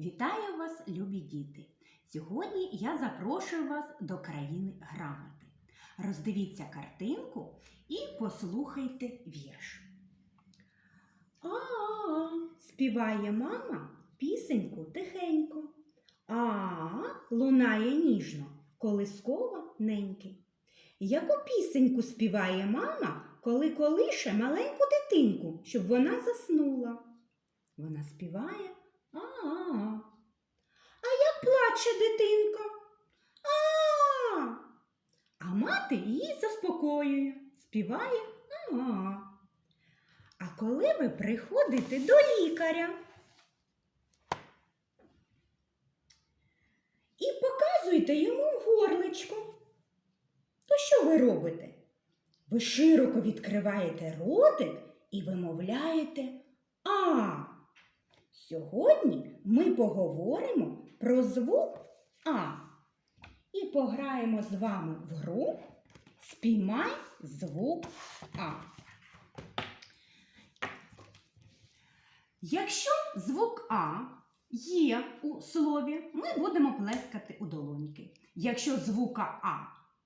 Вітаю вас, любі діти! Сьогодні я запрошую вас до країни грамоти. Роздивіться картинку і послухайте вірш. А, співає мама пісеньку тихенько. А, лунає ніжно, колисково неньки. Яку пісеньку співає мама, коли колише маленьку дитинку, щоб вона заснула? Вона співає а. А як плаче дитинка? А. А мати її заспокоює, співає а. А коли ви приходите до лікаря і показуєте йому горличко, то що ви робите? Ви широко відкриваєте ротик і вимовляєте А. Сьогодні ми поговоримо про звук А і пограємо з вами в гру Спіймай звук А. Якщо звук А є у слові, ми будемо плескати у долоньки. Якщо звука А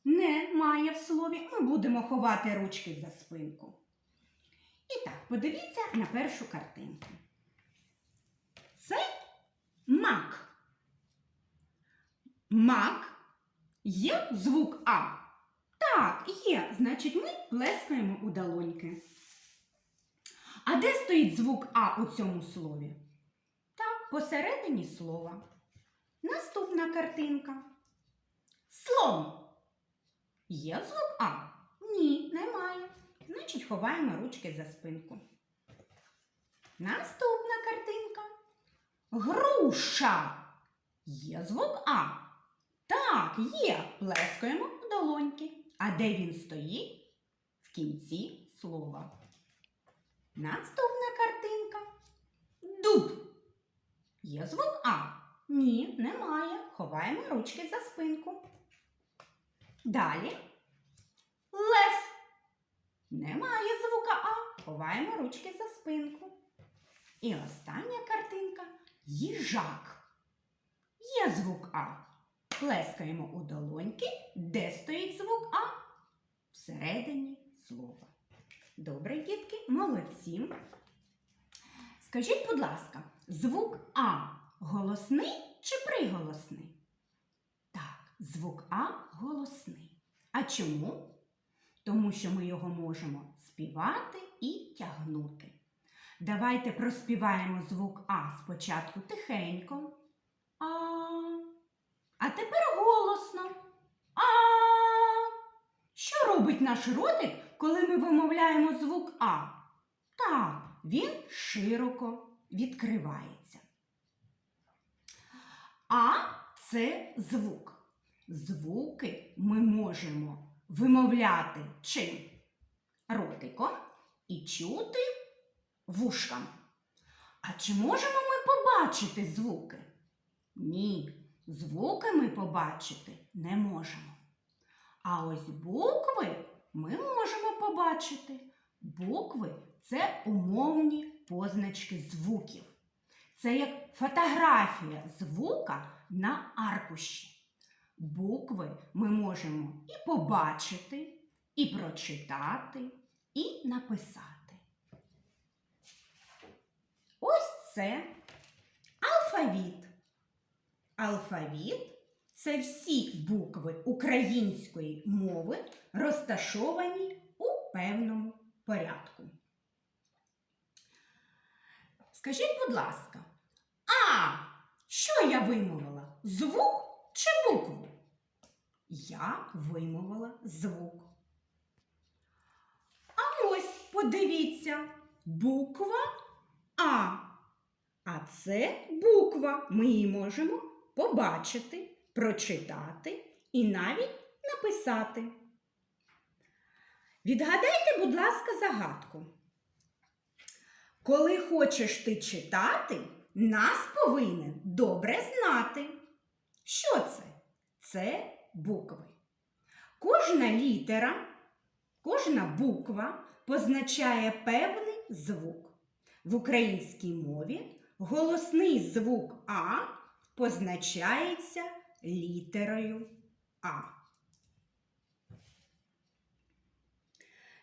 немає в слові, ми будемо ховати ручки за спинку. І так, подивіться на першу картинку. Це мак. Мак є звук А. Так, є. Значить, ми плескаємо у долоньки. А де стоїть звук А у цьому слові? Так, посередині слова. Наступна картинка. Слон. Є звук А? Ні, немає. Значить, ховаємо ручки за спинку. Наступна картинка. Груша. Є звук А. Так, є. Плескаємо в долоньки. А де він стоїть? В кінці слова. Наступна картинка. Дуб. Є звук А? Ні, немає. Ховаємо ручки за спинку. Далі. Лев. Немає звука А. Ховаємо ручки за спинку. І остання картинка їжак. Є звук А. Плескаємо у долоньки, де стоїть звук А? Всередині слова. Добре, дітки, молодці. Скажіть, будь ласка, звук А голосний чи приголосний? Так, звук А голосний. А чому? Тому що ми його можемо співати і тягнути. Давайте проспіваємо звук А спочатку тихенько. А. А тепер голосно. А. Що робить наш ротик, коли ми вимовляємо звук А? Так, він широко відкривається. А це звук. Звуки ми можемо вимовляти чим? Ротиком і чути вушками. А чи можемо ми побачити звуки? Ні, звуки ми побачити не можемо. А ось букви ми можемо побачити. Букви це умовні позначки звуків. Це як фотографія звука на аркуші. Букви ми можемо і побачити, і прочитати, і написати. Ось це алфавіт. Алфавіт це всі букви української мови, розташовані у певному порядку. Скажіть, будь ласка, а що я вимовила? Звук чи букву? Я вимовила звук. А ось подивіться, буква А. А це буква. Ми її можемо побачити, прочитати і навіть написати. Відгадайте, будь ласка, загадку. Коли хочеш ти читати, нас повинен добре знати. Що це? Це букви. Кожна літера, кожна буква позначає певний звук. В українській мові голосний звук А позначається літерою А.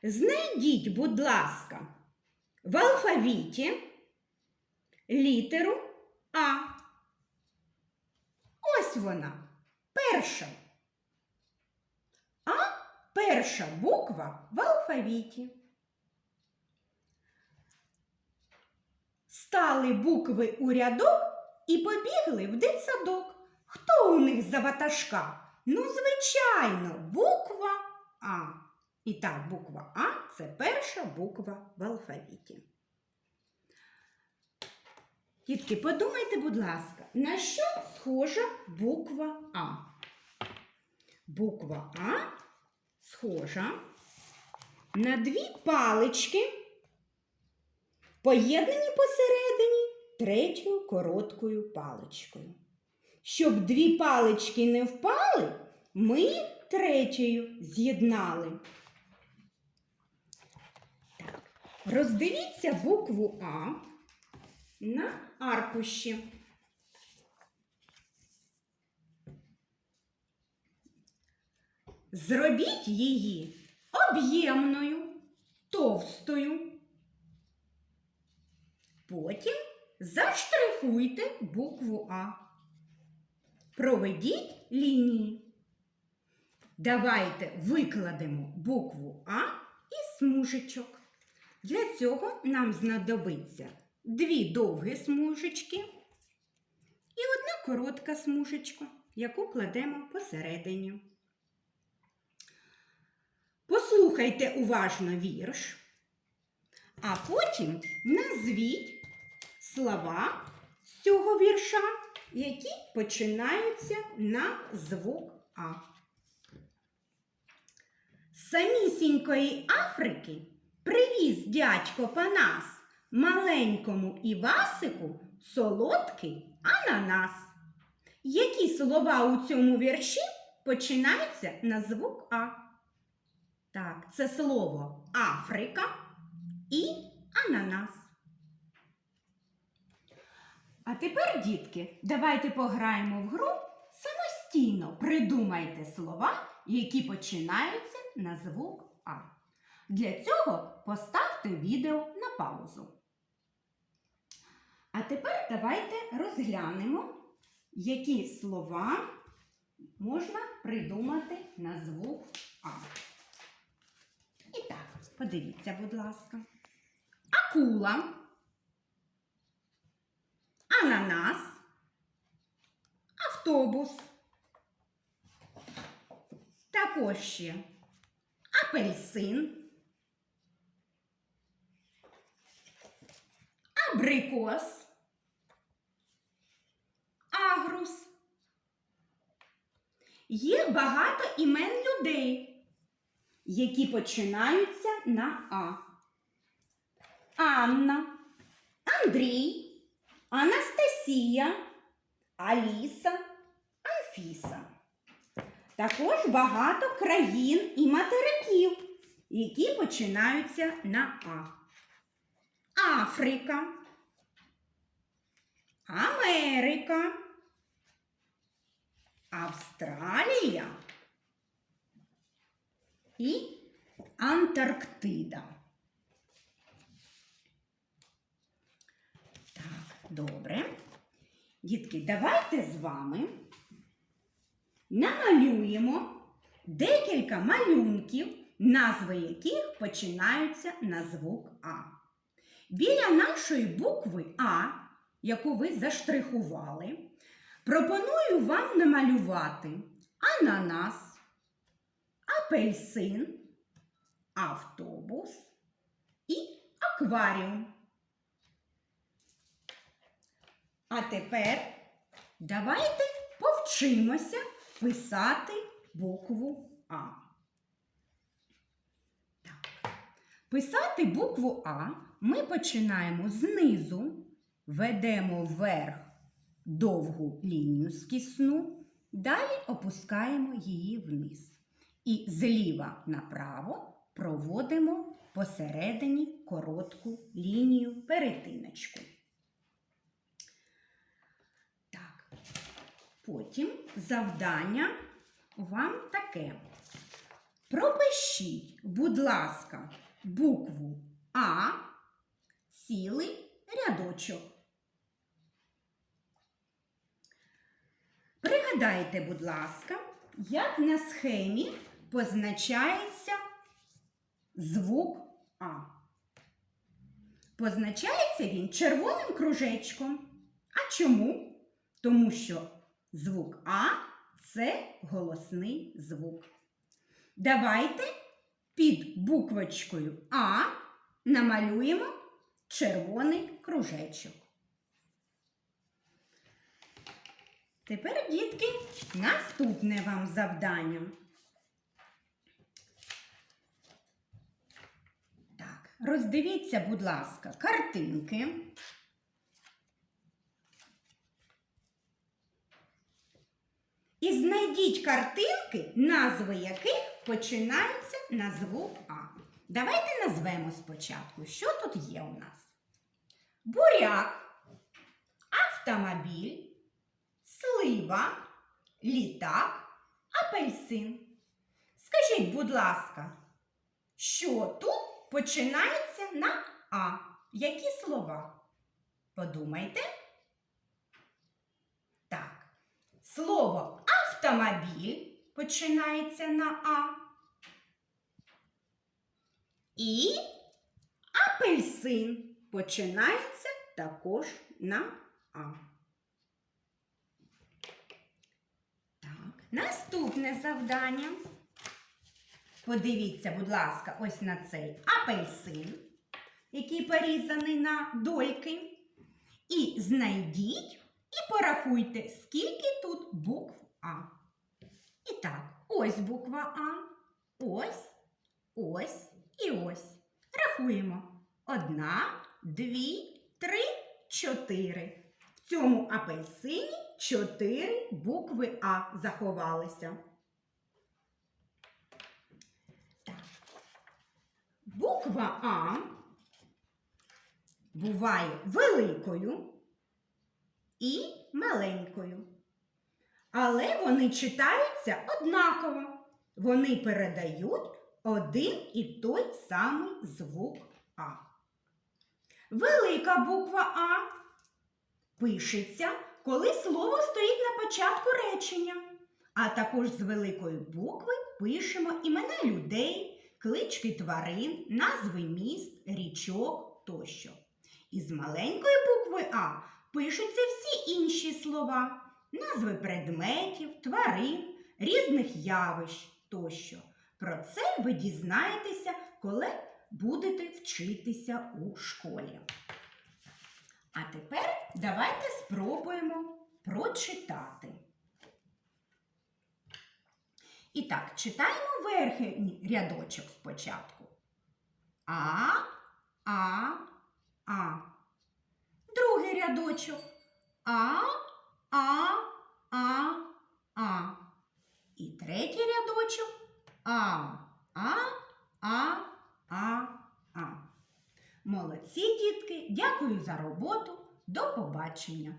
Знайдіть, будь ласка, в алфавіті літеру А. Ось вона. Перша. А перша буква в алфавіті. Стали букви у рядок і побігли в дитсадок. Хто у них за ватажка? Ну, звичайно, буква А. І так, буква А це перша буква в алфавіті. Дітки, подумайте, будь ласка, на що схожа буква А? Буква А схожа на дві палички, поєднані посередині третьою короткою паличкою. Щоб дві палички не впали, ми їх третьою з'єднали. Роздивіться букву А на аркуші. Зробіть її об'ємною, товстою. Потім заштрихуйте букву А. Проведіть лінії. Давайте викладемо букву А із смужечок. Для цього нам знадобиться дві довгі смужечки і одна коротка смужечка, яку кладемо посередині. Послухайте уважно вірш, а потім назвіть слова з цього вірша, які починаються на звук А. Самісінької Африки привіз дядько Панас маленькому Івасику солодкий ананас. Які слова у цьому вірші починаються на звук А? Так, це слово Африка і ананас. А тепер, дітки, давайте пограємо в гру самостійно. Придумайте слова, які починаються на звук А. Для цього поставте відео на паузу. А тепер давайте розглянемо, які слова можна придумати на звук А. І так, подивіться, будь ласка. Акула, ананас, автобус. Також ще апельсин, абрикос, агрус. Є багато імен людей, які починаються на А. Анна, Андрій, Анастасія, Аліса, Анфіса. Також багато країн і материків, які починаються на А. Африка, Америка, Австралія і Антарктида. Так, добре. Дітки, давайте з вами намалюємо декілька малюнків, назви яких починаються на звук А. Біля нашої букви А, яку ви заштрихували, пропоную вам намалювати ананас, апельсин, автобус і акваріум. А тепер давайте повчимося писати букву А. Так. Писати букву А ми починаємо знизу, ведемо вверх довгу лінію скісну, далі опускаємо її вниз. І зліва направо проводимо посередині коротку лінію перетиночку. Потім завдання вам таке. Пропишіть, будь ласка, букву А, цілий рядочок. Пригадайте, будь ласка, як на схемі позначається звук А. Позначається він червоним кружечком. А чому? Тому що звук А це голосний звук. Давайте під буквочкою А намалюємо червоний кружечок. Тепер, дітки, наступне вам завдання. Так, роздивіться, будь ласка, картинки. Знайдіть картинки, назви яких починаються на звук А. Давайте назвемо спочатку, що тут є у нас. Буряк, автомобіль, слива, літак, апельсин. Скажіть, будь ласка, що тут починається на А? Які слова? Подумайте. Так. Слово автомобіль починається на А. І апельсин починається також на А. Так, наступне завдання. Подивіться, будь ласка, ось на цей апельсин, який порізаний на дольки. І знайдіть і порахуйте, скільки тут букв ось буква А, ось, ось і ось. Рахуємо. Одна, дві, три, чотири. В цьому апельсині чотири букви А заховалися. Буква А буває великою і маленькою. Але вони читаються однаково. Вони передають один і той самий звук А. Велика буква А пишеться, коли слово стоїть на початку речення. А також з великої букви пишемо імена людей, клички тварин, назви міст, річок тощо. Із маленької букви А пишуться всі інші слова, назви предметів, тварин, різних явищ тощо. Про це ви дізнаєтеся, коли будете вчитися у школі. А тепер давайте спробуємо прочитати. І так, читаємо верхній рядочок спочатку. А, А, А. Другий рядочок. А, А, А, А. І третій рядочок. А, А, А, А, А. Молодці, дітки, дякую за роботу. До побачення!